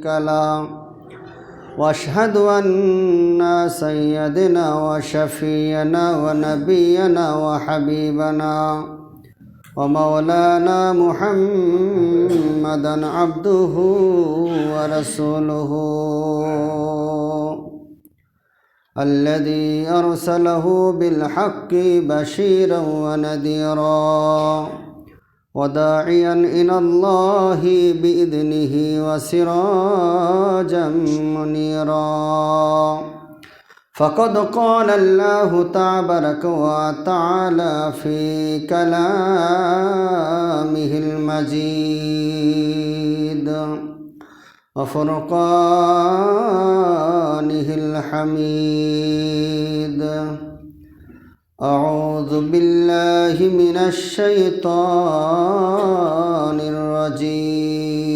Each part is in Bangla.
كلا واشهد أن سيدنا وشفينا ونبينا وحبيبنا ومولانا محمدا عبده ورسوله الذي أرسله بالحق بشيرا ونذيرا. وداعيا إلى الله بإذنه وسراجا منيرا. فقد قال الله تبارك وتعالى في كلامه المجيد وفرقانه الحميد. أعوذ بالله من الشيطان الرجيم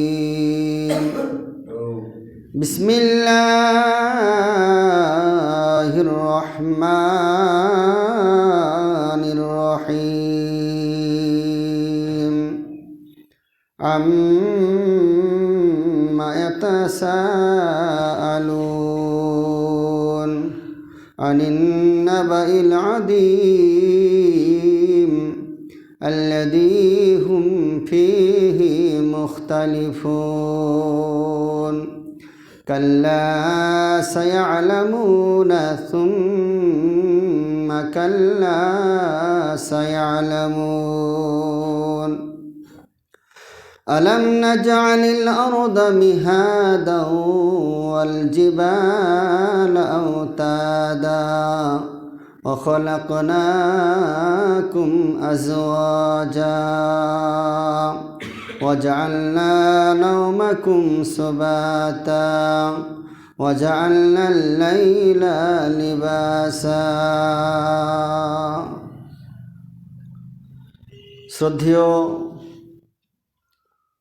بسم الله الرحمن الرحيم عما يتساءلون عن النبأ العظيم الذي هم فيه مختلفون. كلا سيعلمون ثم كلا سيعلمون. ألم نجعل الأرض مهادا والجبال أوتادا؟ وخلقناكم أزواجا وجعلنا نومكم سباتا وجعلنا الليل لباسا শ্রদ্ধেয়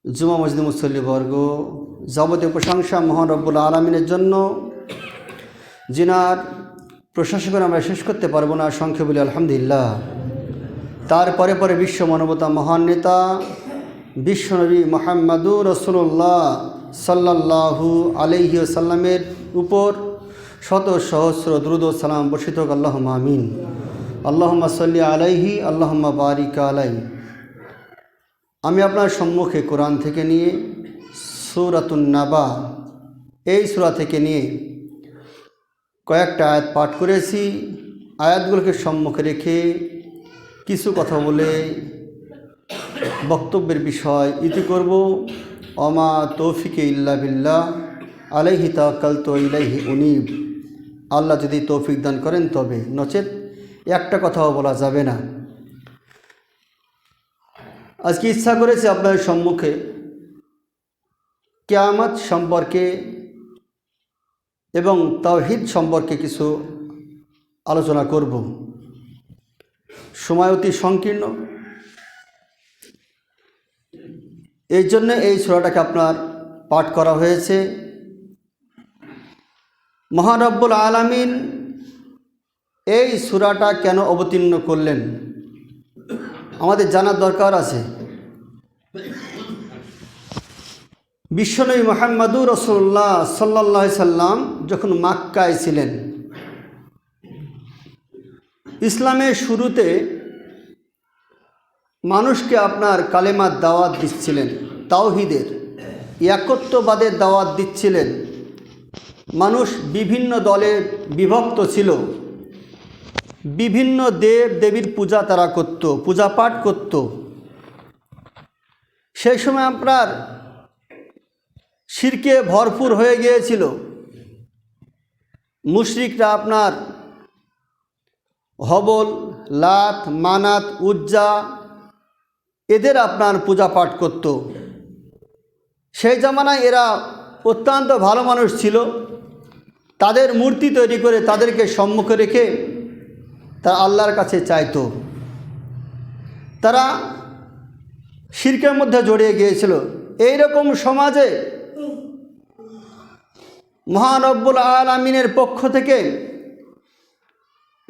জুমা মসজিদ মুসল্লি বর্গ যাবতীয় প্রশংসা মহান রব্বুল আলমিনের জন্য যিনার প্রশংসা করে আমরা শেষ করতে পারব না সংখ্যে বলি আলহামদুলিল্লাহ। তারপরে পরে বিশ্ব মানবতা মহান নেতা বিশ্বনবী মোহাম্মদুর রসুল্লাহ সাল্লাহু আলহি সাল্লামের উপর শত সহস্র দ্রুদ সালাম বর্ষিত আল্লাহ আমিন। আল্লাহম্মা সাল্লি আলাইহি, আল্লাহম্মা বারিক আলাই আমি আপনার সম্মুখে কোরআন থেকে নিয়ে, সুরাতুন নাবা, এই সুরা থেকে নিয়ে কয়েকটা আয়াত পাঠ করেছি। আয়াতগুলোকে সম্মুখে রেখে কিছু কথা বলে বক্তব্যের বিষয় ইতি করব। অমা তৌফিকে ইল্লা বিল্লাহ, আলাইহি তাকাল তো ইলাইহি উনিব। আল্লাহ যদি তৌফিক দান করেন তবে নচেত একটা কথাও বলা যাবে না। আজকে ইচ্ছা করেছে আপনার সম্মুখে কেয়ামত সম্পর্কে এবং তাওহিদ সম্পর্কে কিছু আলোচনা করব। সময় অতি সংকীর্ণ। এই জন্য এই সুরাটাকে আপনার পাঠ করা হয়েছে। মহারব্বুল আলামিন এই সুরাটা কেন অবতীর্ণ করলেন? আমাদের জানার দরকার আছে। বিশ্বনবী মোহাম্মদুর রসুল্লাহ সাল্লাহ সাল্লাম যখন মাক্কায় ছিলেন, ইসলামের শুরুতে মানুষকে আপনার কালেমার দাওয়াত দিচ্ছিলেন, তাওহিদের, একত্ববাদের দাওয়াত দিচ্ছিলেন। মানুষ বিভিন্ন দলে বিভক্ত ছিল। বিভিন্ন দেব দেবীর পূজা তারা করত, পূজা পাঠ করত। সেই সময় আপনার শিরকে ভরপুর হয়ে গিয়েছিল। মুশরিকরা আপনার হবল, লাত, মানাত, উজ্জা এদের আপনার পূজা পাঠ করত। সেই জামানায় এরা অত্যন্ত ভালো মানুষ ছিল। তাদের মূর্তি তৈরি করে তাদেরকে সম্মুখে রেখে তারা আল্লাহর কাছে চাইতো। তারা শিরকের মধ্যে জড়িয়ে গিয়েছিল। এই রকম সমাজে মহানব্বুল আলমিনের পক্ষ থেকে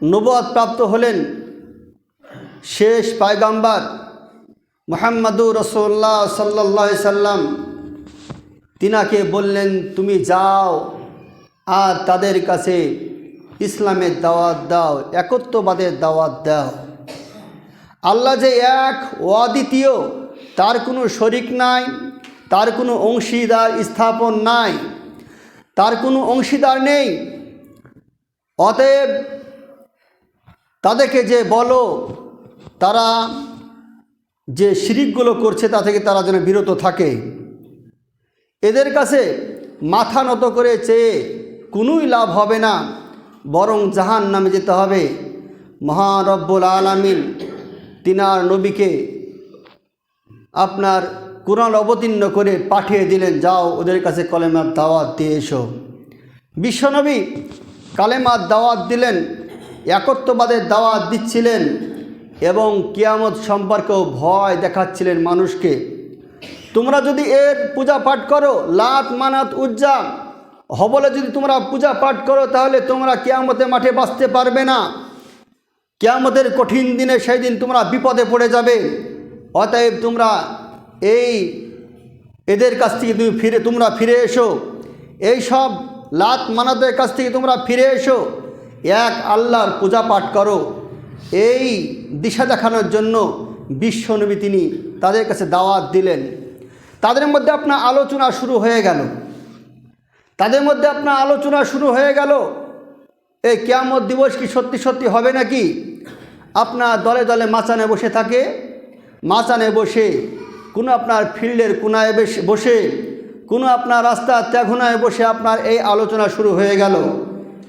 নবদ প্রাপ্ত হলেন শেষ পায়গাম্বার মোহাম্মদুর রসোল্লা সাল্লাহ সাল্লাম। তিনাকে বললেন, তুমি যাও আর তাদের কাছে ইসলামের দাওয়াত দাও, একত্ববাদের দাওয়াত দাও। আল্লাহ যে এক অদ্বিতীয় তার কোনো শরিক নাই, তার কোনো অংশীদার স্থাপন নাই। তার কোনো অংশীদার নেই। অতএব তাদেরকে যে বলো, তারা যে শিরিকগুলো করছে তা থেকে তারা যেন বিরত থাকে। এদের কাছে মাথা নত করে চেয়ে কোনোই লাভ হবে না, বরং জাহান নামে যেতে হবে। মহারব্বুল আলামিন তিনার নবীকে আপনার কোরআন অবতীর্ণ করে পাঠিয়ে দিলেন, যাও ওদের কাছে কলেমার দাওয়াত দিয়ে এসো। বিশ্বনবী কালেমার দাওয়াত দিলেন, একত্ববাদের দাওয়াত দিচ্ছিলেন এবং কিয়ামত সম্পর্কেও ভয় দেখাচ্ছিলেন মানুষকে। তোমরা যদি এর পূজা পাঠ করো, লাত মানাত উজ্জা, হবলে যদি তোমরা পূজা পাঠ করো, তাহলে তোমরা কেয়ামতের মাঠে বাঁচতে পারবে না। কেয়ামতের কঠিন দিনে সেই দিন তোমরা বিপদে পড়ে যাবে। অতএব তোমরা এই এদের কাছ থেকে তুমি ফিরে, তোমরা ফিরে এসো। এই সব লাত মানাতের কাছ থেকে তোমরা ফিরে এসো। এক আল্লাহর পূজা পাঠ করো। এই দিশা দেখানোর জন্য বিশ্বনবী তিনি তাদের কাছে দাওয়াত দিলেন। তাদের মধ্যে আপনার আলোচনা শুরু হয়ে গেল। তাদের মধ্যে আপনার আলোচনা শুরু হয়ে গেল। এই কেয়ামত দিবস কি সত্যি সত্যি হবে নাকি? আপনার দলে দলে মাচানে বসে থাকে। মাচানে বসে কোনো আপনার ফিল্ডের কোনায় বসে, কোনো আপনার রাস্তার ত্যাঘনায় বসে আপনার এই আলোচনা শুরু হয়ে গেল।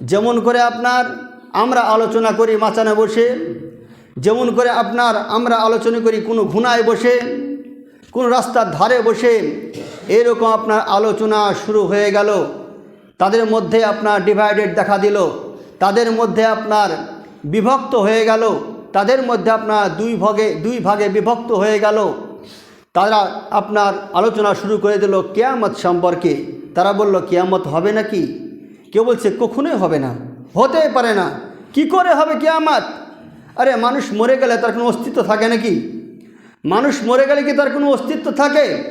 যেমন করে আপনার আমরা আলোচনা করি মাচানে বসে, যেমন করে আপনার আমরা আলোচনা করি কোনো ঘুনায় বসে, কোনো রাস্তার ধারে বসে, এরকম আপনার আলোচনা শুরু হয়ে গেল। তাদের মধ্যে আপনার ডিভাইডেড দেখা দিল। তাদের মধ্যে আপনার বিভক্ত হয়ে গেল। তাদের মধ্যে আপনার দুই ভাগে দুই ভাগে বিভক্ত হয়ে গেল। তারা আপনার আলোচনা শুরু করে দিল, কেয়ামত সম্পর্কে। তারা বলল, কেয়ামত হবে নাকি? কেউ বলছে, কখনোই হবে না। হতে পারে না। কি করে হবে কেয়ামত? আরে, মানুষ মরে গেলে তার কোনো অস্তিত্ব থাকে নাকি? মানুষ মরে গেলে কি তার কোনো অস্তিত্ব থাকে?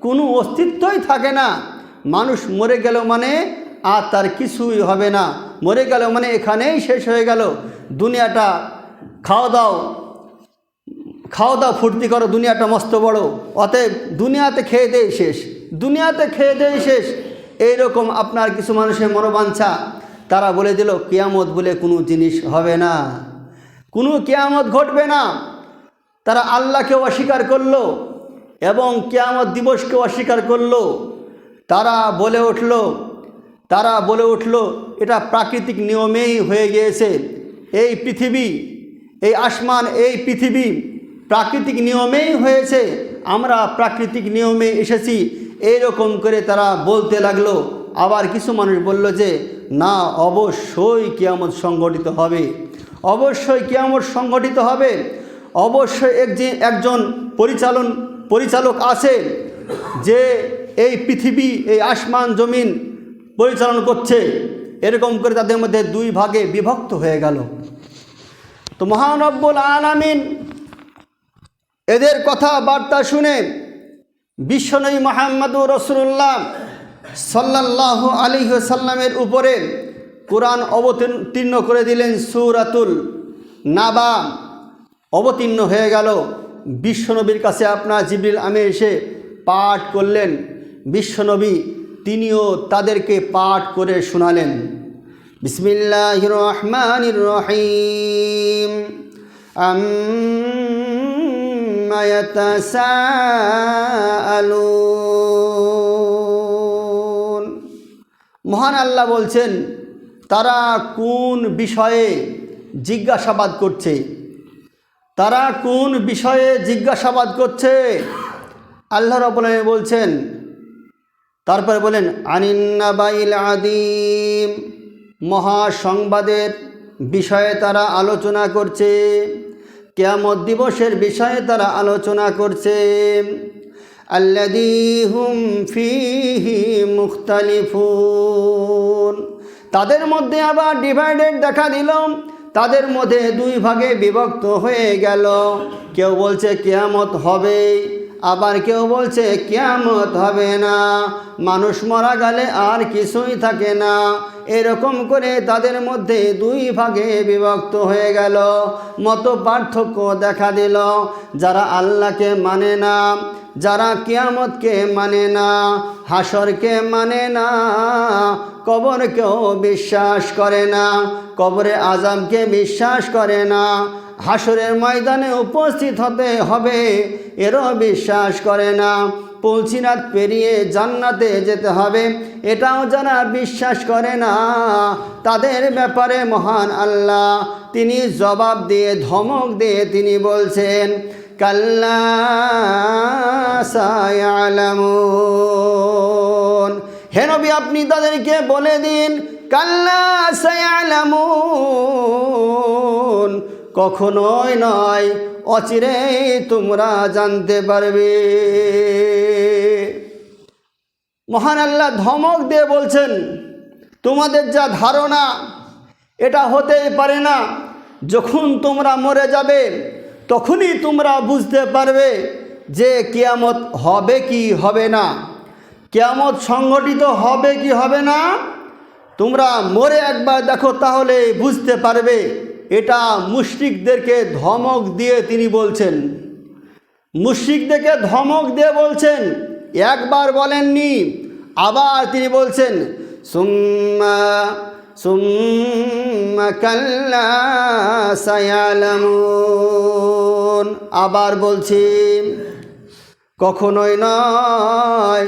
কোনো অস্তিত্বই থাকে না। মানুষ মরে গেল মানে আর তার কিছুই হবে না। মরে গেল মানে এখানেই শেষ হয়ে গেল। দুনিয়াটা খাওয়া দাও খাওয়া দাও, ফুর্তি করো, দুনিয়াটা মস্ত বড়। অতএব দুনিয়াতে খেয়ে দেই শেষ। দুনিয়াতে খেয়ে দেই শেষ। এইরকম আপনার কিছু মানুষের মনোবাঞ্ছা। তারা বলে দিল, কিয়ামত বলে কোনো জিনিস হবে না। কোনো কিয়ামত ঘটবে না। তারা আল্লাহকেও অস্বীকার করল এবং কিয়ামত দিবসকেও অস্বীকার করল। তারা বলে উঠল, তারা বলে উঠল, এটা প্রাকৃতিক নিয়মেই হয়ে গিয়েছে। এই পৃথিবী, এই আসমান, এই পৃথিবী প্রাকৃতিক নিয়মেই হয়েছে। আমরা প্রাকৃতিক নিয়মে এসেছি। এইরকম করে তারা বলতে লাগল। আবার কিছু মানুষ বলল যে, না, অবশ্যই কিয়ামত সংগঠিত হবে। অবশ্যই কিয়ামত সংগঠিত হবে। অবশ্যই একজন একজন পরিচালন, পরিচালক আছে যে এই পৃথিবী, এই আসমান জমিন পরিচালন করছে। এরকম করে তাদের মধ্যে দুই ভাগে বিভক্ত হয়ে গেল। তো মহানব্বুল আলামিন এদের কথা বার্তা শুনে বিশ্বনবী মোহাম্মদুর রসুল্লাহ সাল্লাহ আলী সাল্লামের উপরে কোরআন অবতীর্ণ করে দিলেন সুরাতুল নাবা। অবতীর্ণ হয়ে গেল। বিশ্বনবীর কাছে আপনার জিবরিল আমি এসে পাঠ করলেন। বিশ্বনবী তিনিও তাদেরকে পাঠ করে শোনালেন। বিসমিল্লাহ রহমান রহিম। আম্মা ইয়াতাসাআলুন মহান আল্লাহ বলছেন, তারা কোন বিষয়ে জিজ্ঞাসাবাদ করছে? তারা কোন বিষয়ে জিজ্ঞাসাবাদ করছে? আল্লাহ রবুল্লাহ বলছেন, তারপরে বলেন, আনিন্নাবাইল আদিম। মহাসংবাদের বিষয়ে তারা আলোচনা করছে। কেয়ামত দিবসের বিষয়ে তারা আলোচনা করছে। আল্লাদি হুম ফিহি মুখতালিফুন। তাদের মধ্যে আবার ডিভাইডেড দেখা দিল। তাদের মধ্যে দুই ভাগে বিভক্ত হয়ে গেল। কেউ বলছে কেয়ামত হবে। আবার কেউ বলছে, কিয়ামত হবে না। মানুষ মারা গেলে আর কিছুই থাকে না। এরকম করে তাদের মধ্যে দুই ভাগে বিভক্ত হয়ে গেল। মতো পার্থক্য দেখা দিল। যারা আল্লাহকে মানে না, যারা কিয়ামতকে মানে না হাসরকে মানে না, কবরকেও বিশ্বাস করে না, কবরে আজামকে বিশ্বাস করে না হাসরের ময়দানে উপস্থিত হতে হবে। এরও বিশ্বাস করে না পৌঁছিনাথ পেরিয়ে জান্নাতে যেতে হবে। এটাও যারা বিশ্বাস করে না, তাদের ব্যাপারে মহান আল্লাহ তিনি জবাব দিয়ে, ধমক দিয়ে তিনি বলছেন, কাল্লা হে আপনি তাদেরকে বলে দিন, কাল্লা সায়ালামুন। কখনোই নয়, অচিরেই তোমরা জানতে পারবে। মহান আল্লাহ ধমক দিয়ে বলছেন, তোমাদের যা ধারণা, এটা হতেই পারে না। যখন তোমরা মরে যাবে, তখনই তোমরা বুঝতে পারবে যে কেয়ামত হবে কি হবে না। কেয়ামত সংগঠিত হবে কি হবে না, তোমরা মরে একবার দেখো তাহলে বুঝতে পারবে। এটা মুশরিকদেরকে ধমক দিয়ে তিনি বলছেন। মুশরিকদেরকে ধমক দিয়ে বলছেন, একবার বলেননি, আবার তিনি বলছেন, সুম্মা আবার বলছি, কখনোই নয়,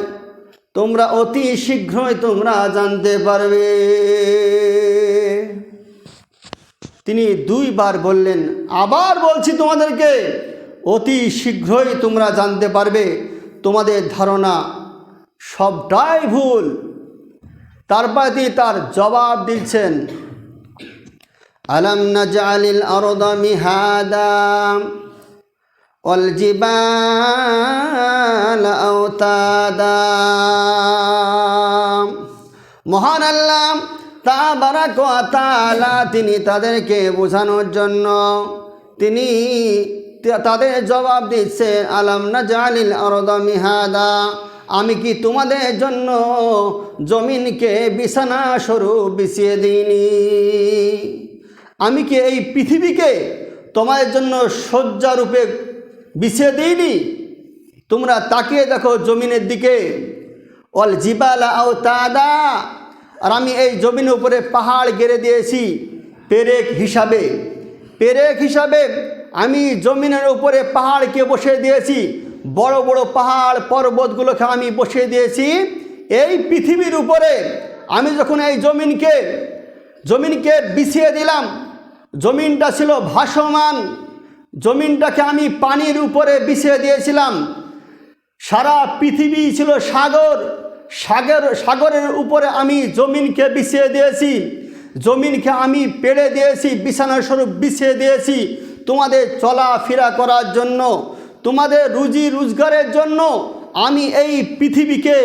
তোমরা অতি শীঘ্রই তোমরা জানতে পারবে। তিনি দুইবার বললেন, আবার বলছি তোমাদেরকে, অতি শীঘ্রই তোমরা জানতে পারবে, তোমাদের ধারণা সবটাই ভুল। তারপরে তিনি তার জবাব দিচ্ছেন, আলম নাজালিল আরদা মিহাদাম অলজিবাল আওতাদা। মহান আল্লাহ তা বারাক তালা তিনি তাদেরকে বোঝানোর জন্য, তিনি তাদের জবাব দিচ্ছে, আলম না জালিল মিহাদা, আমি কি তোমাদের জন্য জমিনকে বিছানা স্বরূপ বিছিয়ে দিইনি? আমি কি এই পৃথিবীকে তোমাদের জন্য শয্যারূপে বিছিয়ে দিইনি? তোমরা তাকিয়ে দেখো জমিনের দিকে অল জিবালা ও তাদা আর আমি এই জমিনের উপরে পাহাড় গেড়ে দিয়েছি পেরেক হিসাবে। পেরেক হিসাবে আমি জমিনের উপরে পাহাড়কে বসিয়ে দিয়েছি। বড় বড় পাহাড় পর্বতগুলোকে আমি বসিয়ে দিয়েছি। এই পৃথিবীর উপরে আমি যখন এই জমিনকে জমিনকে বিছিয়ে দিলাম, জমিনটা ছিল ভাসমান, জমিনটাকে আমি পানির উপরে বিছিয়ে দিয়েছিলাম। সারা পৃথিবী ছিল সাগর সাগর, সাগরের উপরে আমি জমিনকে বিছিয়ে দিয়েছি। জমিনকে আমি পেড়ে দিয়েছি বিছানা স্বরূপ বিছিয়ে দিয়েছি তোমাদের চলাফেরা করার জন্য, তোমাদের রুজি রোজগারের জন্য। আমি এই পৃথিবীকে,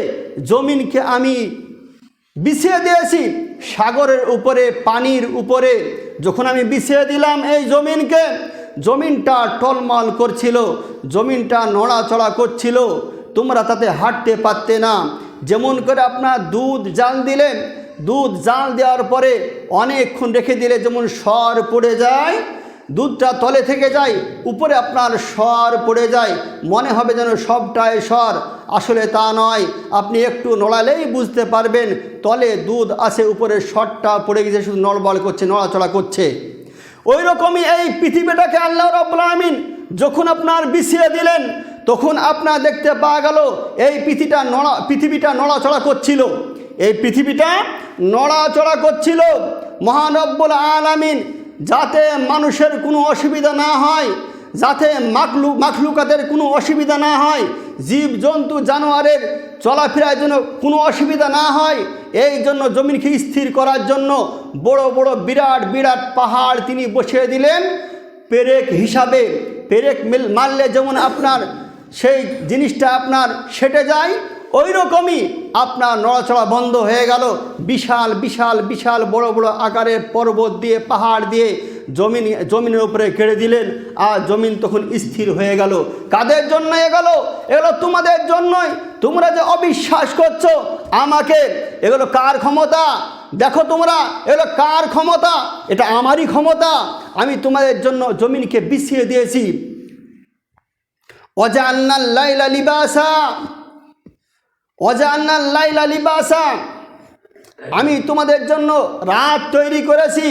জমিনকে আমি বিছিয়ে দিয়েছি সাগরের উপরে, পানির উপরে। যখন আমি বিছিয়ে দিলাম এই জমিনকে, জমিনটা টলমল করছিল, জমিনটা নড়াচড়া করছিল। তোমরা তাতে হাঁটতে পারতে না। যেমন করে আপনার দুধ জাল দিলেন, দুধ জাল দেওয়ার পরে অনেকক্ষণ রেখে দিলে যেমন সর পড়ে যায়, দুধটা তলে থেকে যায়, উপরে আপনার সর পড়ে যায়, মনে হবে যেন সবটাই সর। আসলে তা নয়, আপনি একটু নড়ালেই বুঝতে পারবেন, তলে দুধ আছে, উপরে স্বরটা পড়ে গেছে, শুধু নড়বড় করছে, নড়াচড়া করছে। ওই রকমই এই পৃথিবীটাকে আল্লাহ রব্বুল আমিন যখন আপনার বিছিয়ে দিলেন তখন আপনার দেখতে পাওয়া গেল, এই পৃথিবীটা নড়া, পৃথিবীটা নড়াচড়া করছিল। এই পৃথিবীটা নড়াচড়া করছিল। মহানব্বুল আলামিন, যাতে মানুষের কোনো অসুবিধা না হয়, যাতে মাকলু মাখলুকাতের কোনো অসুবিধা না হয় জীব জন্তু জানোয়ারের চলাফেরার জন্য কোনো অসুবিধা না হয়, এই জন্য জমিনকে স্থির করার জন্য বড় বড়, বিরাট বিরাট পাহাড় তিনি বসিয়ে দিলেন। পেরেক হিসাবে, পেরেক মারলে যেমন আপনার সেই জিনিসটা আপনার সেটে যায় ওই রকমই আপনার নড়াচড়া বন্ধ হয়ে গেল। বিশাল বিশাল বিশাল বড় বড় আকারের পর্বত দিয়ে, পাহাড় দিয়ে জমিন, জমিনের উপরে কেড়ে দিলেন, আর জমিন তখন স্থির হয়ে গেল। কাদের জন্য এগুলো এগুলো তোমাদের জন্যই। তোমরা যে অবিশ্বাস করছ আমাকে এগুলো কার ক্ষমতা? দেখো তোমরা এগুলো কার ক্ষমতা? এটা আমারই ক্ষমতা। আমি তোমাদের জন্য জমিনকে বিছিয়ে দিয়েছি। আমি তোমাদের জন্য রাত তৈরি করেছি।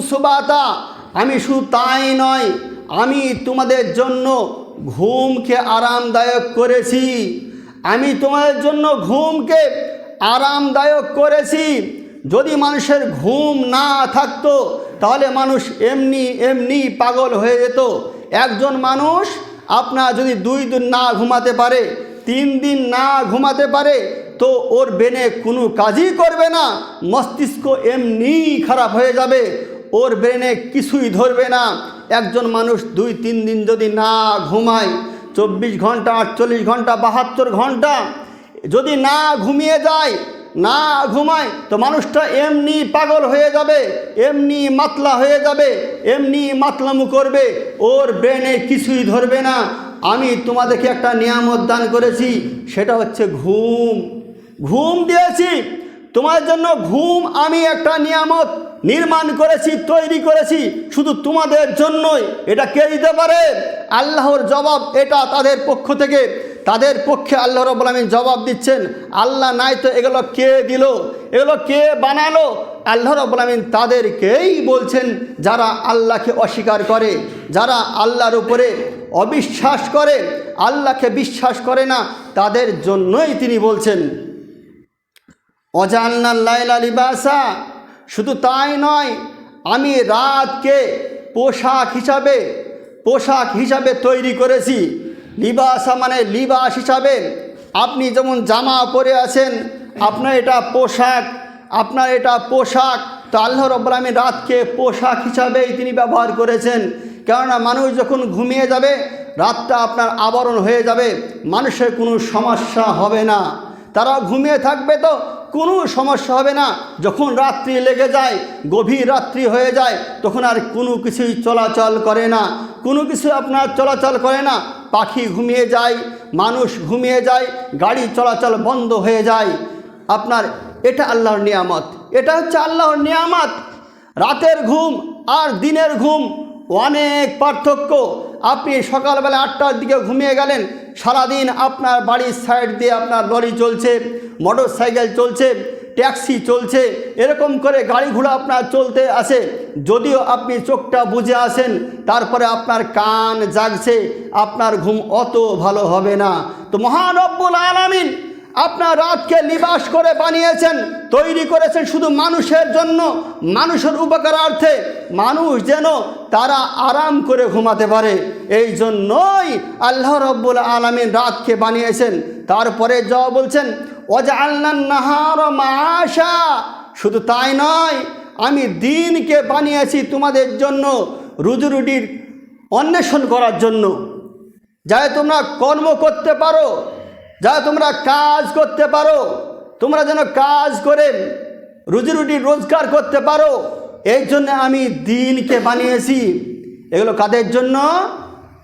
সুবাতা। আমি শুধু তাই নয়, আমি তোমাদের জন্য ঘুমকে আরামদায়ক করেছি। আমি তোমাদের জন্য ঘুমকে আরামদায়ক করেছি। যদি মানুষের ঘুম না থাকতো, তাহলে মানুষ এমনি এমনি পাগল হয়ে যেত। একজন মানুষ আপনার যদি দুই দিন না ঘুমাতে পারে, তিন দিন না ঘুমাতে পারে, তো ওর বেনে কোনো কাজই করবে না, মস্তিষ্ক এমনি খারাপ হয়ে যাবে, ওর ব্রেনে কিছুই ধরবে না। একজন মানুষ দুই, তিন দিন যদি না ঘুমায়, চব্বিশ ঘণ্টা, আটচল্লিশ ঘণ্টা, বাহাত্তর ঘণ্টা যদি না ঘুমিয়ে যায় না ঘুমায়, তো মানুষটা এমনি পাগল হয়ে যাবে, এমনি মাতলা হয়ে যাবে, এমনি মাতলামু করবে, ওর ব্রেনে কিছুই ধরবে না। আমি তোমাদেরকে একটা নিয়ামত দান করেছি, সেটা হচ্ছে ঘুম। ঘুম দিয়েছি, তোমার জন্য ঘুম আমি একটা নিয়ামত নির্মাণ করেছি, তৈরি করেছি, শুধু তোমাদের জন্যই। এটা কে দিতে পারে? আল্লাহর জবাব এটা তাদের পক্ষ থেকে। তাদের পক্ষে আল্লাহ রব আলমিন জবাব দিচ্ছেন, আল্লাহ নাই তো এগুলো কে দিল? এগুলো কে বানালো? আল্লাহ রব আলমিন তাদেরকেই বলছেন, যারা আল্লাহকে অস্বীকার করে, যারা আল্লাহর উপরে অবিশ্বাস করে, আল্লাহকে বিশ্বাস করে না, তাদের জন্যই তিনি বলছেন, অজান্নাল লাইলা লিবাসা। শুধু তাই নয়, আমি রাতকে পোশাক হিসাবে পোশাক হিসাবে তৈরি করেছি। লিবাসা মানে লিবাস হিসাবে আপনি যেমন জামা পরে আছেন, আপনার এটা পোশাক, আপনার এটা পোশাক, তো আল্লাহ রব্বুল আলমী রাতকে পোশাক হিসাবেই তিনি ব্যবহার করেছেন। কেননা মানুষ যখন ঘুমিয়ে যাবে, রাতটা আপনার আবরণ হয়ে যাবে, মানুষের কোনো সমস্যা হবে না। তারা ঘুমিয়ে থাকবে তো কোনো সমস্যা হবে না। যখন রাত্রি লেগে যায়, গভীর রাত্রি হয়ে যায়, তখন আর কোনো কিছুই চলাচল করে না। কোনো কিছু আপনার চলাচল করে না। পাখি ঘুমিয়ে যায়, মানুষ ঘুমিয়ে যায়, গাড়ি চলাচল বন্ধ হয়ে যায়। আপনার এটা আল্লাহর নিয়ামত। এটা হচ্ছে আল্লাহর নিয়ামত। রাতের ঘুম আর দিনের ঘুম অনেক পার্থক্য। আপনি সকালবেলা আটটার দিকে ঘুমিয়ে গেলেন, সারাদিন আপনার বাড়ির সাইড দিয়ে আপনার লরি চলছে মোটর সাইকেল চলছে ট্যাক্সি চলছে, এরকম করে গাড়ি ঘোড়া আপনার চলতে আসে। যদিও আপনি চোখটা বুঝে আসেন, তারপরে আপনার কান জাগছে, আপনার ঘুম অত ভালো হবে না। তো মহানব্বুল আলামিন আপনার রাতকে নিবাস করে বানিয়েছেন, তৈরি করেছেন শুধু মানুষের জন্য, মানুষের উপকারার্থে। মানুষ যেন তারা আরাম করে ঘুমাতে পারে। এই জন্যই আল্লাহ রব্বুল আলমিন রাতকে বানিয়েছেন। তারপরে যা বলছেন আল্লাহ নাহার মাশা শুধু তাই নয়, আমি দিনকে বানিয়েছি তোমাদের জন্য রুজুরুটির অন্বেষণ করার জন্য। যাতে তোমরা কর্ম করতে পারো যা তোমরা কাজ করতে পারো, তোমরা যেন কাজ করে রুজি রুটি রোজগার করতে পারো, এই জন্য আমি দিনকে বানিয়েছি। এগুলো কাদের জন্য?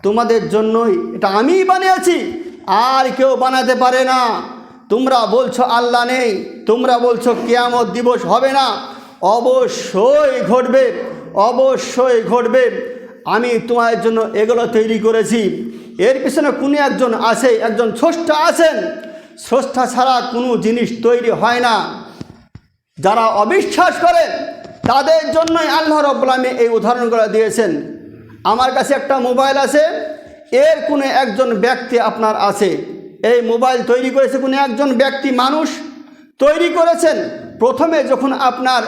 তোমাদের জন্যই। এটা আমিই বানিয়েছি। আর কেউ বানাতে পারে না। তোমরা বলছো আল্লাহ নেই, তোমরা বলছো কেয়ামত দিবস হবে না। অবশ্যই ঘটবে অবশ্যই ঘটবে। আমি তোমাদের জন্য এগুলো তৈরি করেছি। এর পিছনে কোনো একজন আছে, একজন স্রষ্টা আছেন। স্রষ্টা ছাড়া কোনো জিনিস তৈরি হয় না। যারা অবিশ্বাস করে, তাদের জন্যই আল্লাহ রব্লামী এই উদাহরণগুলো দিয়েছেন। আমার কাছে একটা মোবাইল আছে, এর কোনো একজন ব্যক্তি আপনার আছে। এই মোবাইল তৈরি করেছে কোনো একজন ব্যক্তি মানুষ। তৈরি করেছেন, প্রথমে যখন আপনার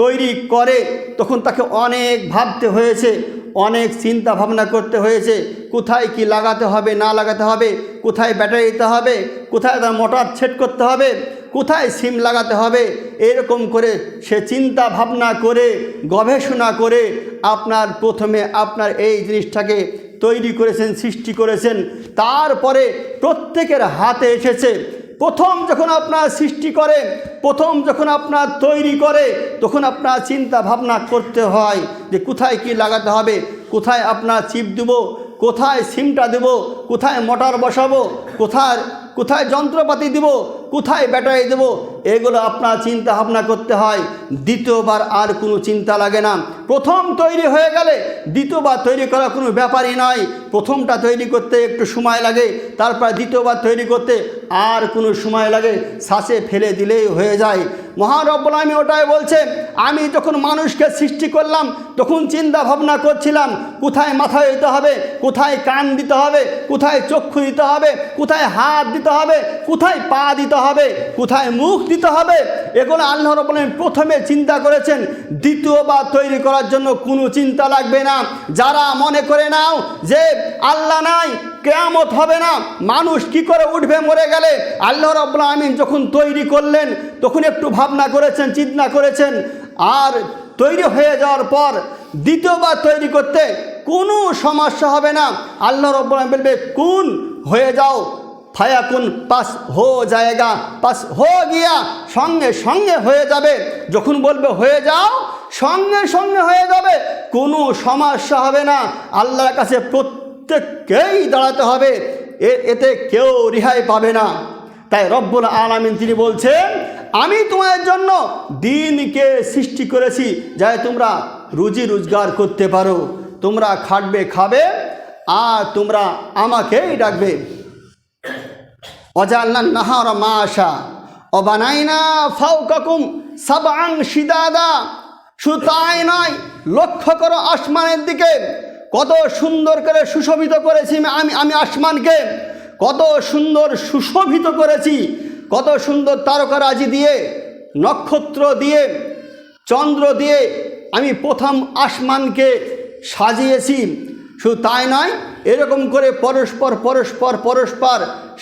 তৈরি করে, তখন তাকে অনেক ভাবতে হয়েছে। অনেক চিন্তা ভাবনা করতে হয়েছে, কোথায় কি লাগাতে হবে, না লাগাতে হবে, কোথায় ব্যাটারি দিতে হবে, কোথায় তার মোটর সেট করতে হবে, কোথায় সিম লাগাতে হবে, এরকম করে সে চিন্তা ভাবনা করে, গবেষণা করে আপনার প্রথমে আপনার এই জিনিসটাকে তৈরি করেছেন, সৃষ্টি করেছেন। তারপরে প্রত্যেকের হাতে এসেছে প্রথম যখন আপনার সৃষ্টি করে, প্রথম যখন আপনার তৈরি করে, তখন আপনার চিন্তা ভাবনা করতে হয় যে কোথায় কি লাগাতে হবে, কোথায় আপনার চিপ দেবো, কোথায় সিমটা দেব, কোথায় মোটর বসাবো কোথায় কোথায় যন্ত্রপাতি দেব? কোথায় ব্যাটারি দেব? এগুলো আপনার চিন্তা ভাবনা করতে হয়। দ্বিতীয়বার আর কোনো চিন্তা লাগে না। প্রথম তৈরি হয়ে গেলে দ্বিতীয়বার তৈরি করা কোনো ব্যাপারই নয় প্রথমটা তৈরি করতে একটু সময় লাগে, তারপর দ্বিতীয়বার তৈরি করতে আর কোনো সময় লাগে। শ্বাসে ফেলে দিলেই হয়ে যায়। মহারব্বল আমি ওটাই বলছে, আমি যখন মানুষকে সৃষ্টি করলাম, তখন চিন্তা ভাবনা করছিলাম, কোথায় মাথা দিতে হবে, কোথায় কান দিতে হবে, কোথায় চক্ষু দিতে হবে, কোথায় হাত দিতে হবে, কোথায় পা দিতে হবে, কোথায় মুখ দিতে হবে, এগুলো আল্লাহ রব্বুল প্রথমে চিন্তা করেছেন। দ্বিতীয়বার তৈরি করার জন্য কোনো চিন্তা লাগবে না। যারা মনে করে নাও যে আল্লাহ নাই, কেয়ামত হবে না, মানুষ কি করে উঠবে মরে গেলে? আল্লাহ রব্বুল আমিন যখন তৈরি করলেন, তখন একটু ভাবনা করেছেন, চিন্তা করেছেন। আর তৈরি হয়ে যাওয়ার পর দ্বিতীয়বার তৈরি করতে কোনো সমস্যা হবে না। আল্লাহ আমিন বলবে, কোন হয়ে যাও ফায়াকুন, পাস হো জায়গা, পাস হো গিয়া সঙ্গে সঙ্গে হয়ে যাবে। যখন বলবে হয়ে যাও, সঙ্গে সঙ্গে হয়ে যাবে। কোনো সমস্যা হবে না। আল্লাহর কাছে প্রত্যেককেই দাঁড়াতে হবে। এ- এতে কেউ রেহাই পাবে না। তাই রব্বুল আলামিন তিনি বলছেন, আমি তোমাদের জন্য দিনকে সৃষ্টি করেছি যাতে তোমরা রুজি রোজগার করতে পারো। তোমরা খাটবে, খাবে, আর তোমরা আমাকেই ডাকবে। অজাল্লা নাহার মাশা অবানাইনা ফাউকাকুম সাবাং সিদাদা শুধু তাই নয়, লক্ষ্য করো আসমানের দিকে। কত সুন্দর করে সুশোভিত করেছি আমি আমি আসমানকে। কত সুন্দর সুশোভিত করেছি। কত সুন্দর তারকারাজি দিয়ে, নক্ষত্র দিয়ে, চন্দ্র দিয়ে আমি প্রথম আসমানকে সাজিয়েছি। শুধু তাই নয়, এরকম করে পরস্পর পরস্পর পরস্পর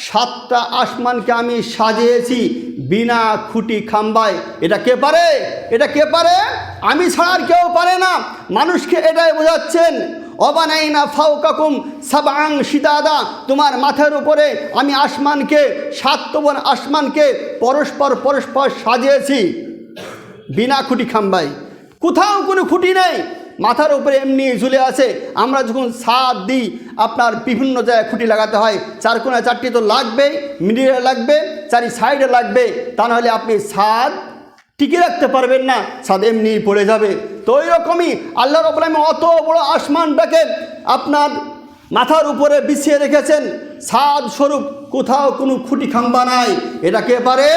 সাতটা আসমানকে আমি সাজিয়েছি বিনা খুঁটি খাম্বায়। এটা কে পারে? এটা কে পারে? আমি ছাড়া আর কেউ পারে না। মানুষকে এটাই বোঝাচ্ছেন অবানাই না ফাও কাকুম সাবাং সিদাদা তোমার মাথার উপরে আমি আসমানকে সাতবন আসমানকে পরস্পর পরস্পর সাজিয়েছি বিনা খুঁটি খাম্বাই কোথাও কোনো খুঁটি নেই। মাথার উপরে এমনি ঝুলে আছে। আমরা যখন ছাদ দিই আপনার বিভিন্ন জায়গায় খুঁটি লাগাতে হয়, চার কোনায় চারটি তো লাগবেই, মিডিলে লাগবে, চারি সাইডে লাগবে, তা নাহলে আপনি ছাদ টিকে রাখতে পারবেন না ছাদ এমনি পড়ে যাবে। তো ওই রকমই আল্লাহ রবলাম অত বড় আসমান আসমানটাকে আপনার মাথার উপরে বিছিয়ে রেখেছেন। সাদ স্বরূপ কোথাও কোনো খুঁটি খাম্বা নাই। এটা কে পারে?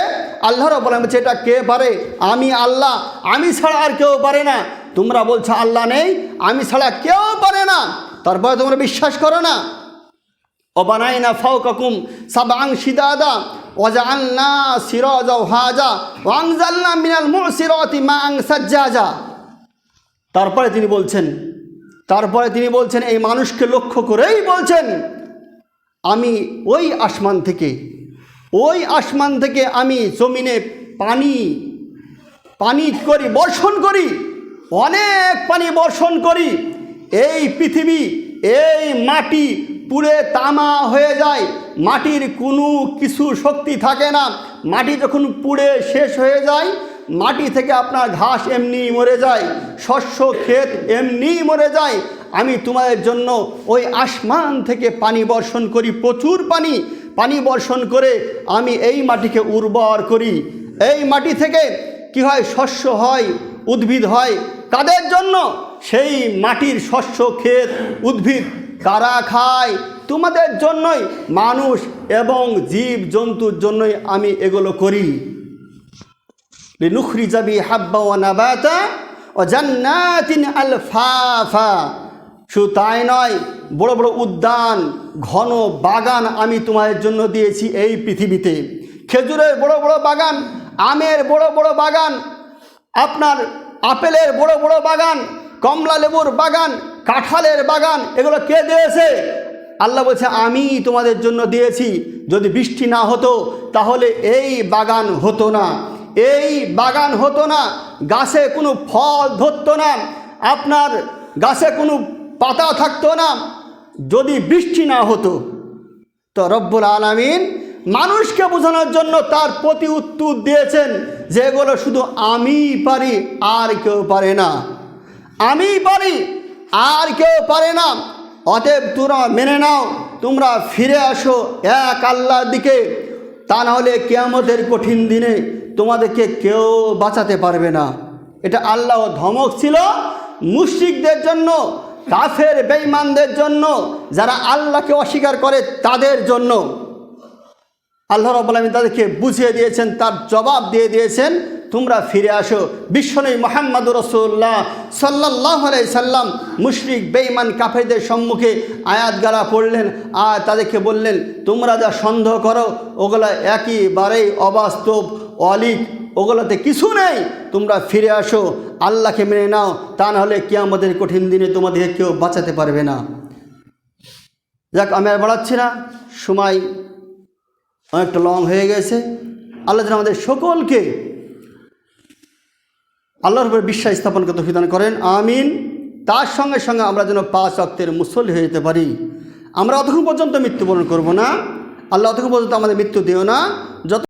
আল্লাহ রব্বুল বলছে, এটা কে পারে? আমি আল্লাহ। আমি ছাড়া আর কেউ পারে না। তোমরা বলছো, আল্লাহ নেই, আমি ছাড়া কেউ পারে না। তারপরে তোমরা বিশ্বাস করো না। অবানাই না ফাও কাকুম সাবাং সিদাদা ওজাল্লা সিরজ হাজা ওয়াংজাল্লা মিনাল মুসিরতি মা আং সাজ্জাজা। তারপরে তিনি বলছেন, তারপরে তিনি বলছেন, এই মানুষকে লক্ষ্য করেই বলছেন, আমি ওই আসমান থেকে, ওই আসমান থেকে আমি জমিনে পানি পানি করি, বর্ষণ করি অনেক পানি বর্ষণ করি, এই পৃথিবী, এই মাটি পুড়ে তামা হয়ে যায়, মাটির কোনো কিছু শক্তি থাকে না। মাটি যখন পুড়ে শেষ হয়ে যায়, মাটি থেকে আপনার ঘাস এমনি মরে যায়, শস্য, ক্ষেত এমনি মরে যায়। আমি তোমাদের জন্য ওই আসমান থেকে পানি বর্ষণ করি, প্রচুর পানি। পানি বর্ষণ করে আমি এই মাটিকে উর্বর করি। এই মাটি থেকে কি হয়? শস্য হয় উদ্ভিদ হয়, কাদের জন্য? সেই মাটির শস্য ক্ষেত উদ্ভিদ কারা খায়? তোমাদের জন্যই, মানুষ এবং জীব জন্তুর জন্যই আমি এগুলো করি। লিনুখরি যাবি হাব্বা ও নাবাতা ও জান্নাতিন আলফাফা। শুধু তাই নয়, বড় বড় উদ্যান, ঘন বাগান আমি তোমাদের জন্য দিয়েছি এই পৃথিবীতে। খেজুরের বড় বড় বাগান, আমের বড় বড় বাগান আপনার আপেলের বড় বড় বাগান, কমলা লেবুর বাগান, কাঁঠালের বাগান, এগুলো কে দিয়েছে? আল্লাহ বলছে, আমি তোমাদের জন্য দিয়েছি। যদি বৃষ্টি না হতো, তাহলে এই বাগান হতো না। এই বাগান হতো না, গাছে কোনো ফল ধরতো না, আপনার গাছে কোনো পাতা থাকতো না। যদি বৃষ্টি না হতো, তো রব্বুল আলামিন মানুষকে বোঝানোর জন্য তার প্রতি উত্তর দিয়েছেন। যে এগুলো শুধু আমি পারি, আর কেউ পারে না। আমি পারি, আর কেউ পারে না। অতএব তোমরা মেনে নাও, তোমরা ফিরে আসো এক আল্লাহর দিকে। তা না হলে কেয়ামতের কঠিন দিনে তোমাদেরকে কেউ বাঁচাতে পারবে না। এটা আল্লাহ ধমক ছিল মুশরিকদের জন্য, কাফের বেঈমানদের জন্য, যারা আল্লাহকে অস্বীকার করে তাদের জন্য। আল্লাহ রব্বুল তাদেরকে বুঝিয়ে দিয়েছেন, তার জবাব দিয়ে দিয়েছেন, তোমরা ফিরে আসো। বিশ্বনবী মোহাম্মদ রসুল্লাহ সাল্লাহ সাল্লাম মুশরিক, বেঈমান, কাফেরদের সম্মুখে আয়াত গালা পড়লেন, আর তাদেরকে বললেন, তোমরা যা সন্দেহ করো, ওগুলা একইবারেই অবাস্তব, অলিক, ওগুলোতে কিছু নেই। তোমরা ফিরে আসো, আল্লাহকে মেনে নাও, তা না হলে আমাদের কঠিন দিনে তোমাদেরকে কেউ বাঁচাতে পারবে না। যাক, আমি আর বাড়াচ্ছি না, সময় অনেকটা লং হয়ে গেছে। আল্লাহ যেন আমাদের সকলকে আল্লাহর উপরে বিশ্বাস স্থাপন করতে বিধান করেন। আমিন। তার সঙ্গে সঙ্গে আমরা যেন পাঁচ অক্তের মুসল্লি হয়ে যেতে পারি। আমরা অতক্ষণ পর্যন্ত মৃত্যুবরণ করব না। আল্লাহ অতক্ষণ পর্যন্ত আমাদের মৃত্যু দিও না। যত